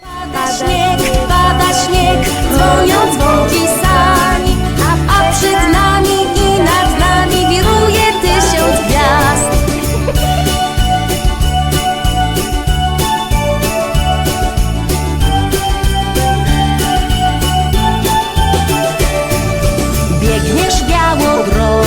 Pada śnieg, pada śnieg, dzwonią dzwonki sani, a, a przed nami i nad nami wiruje tysiąc gwiazd. Biegniesz białą drogą.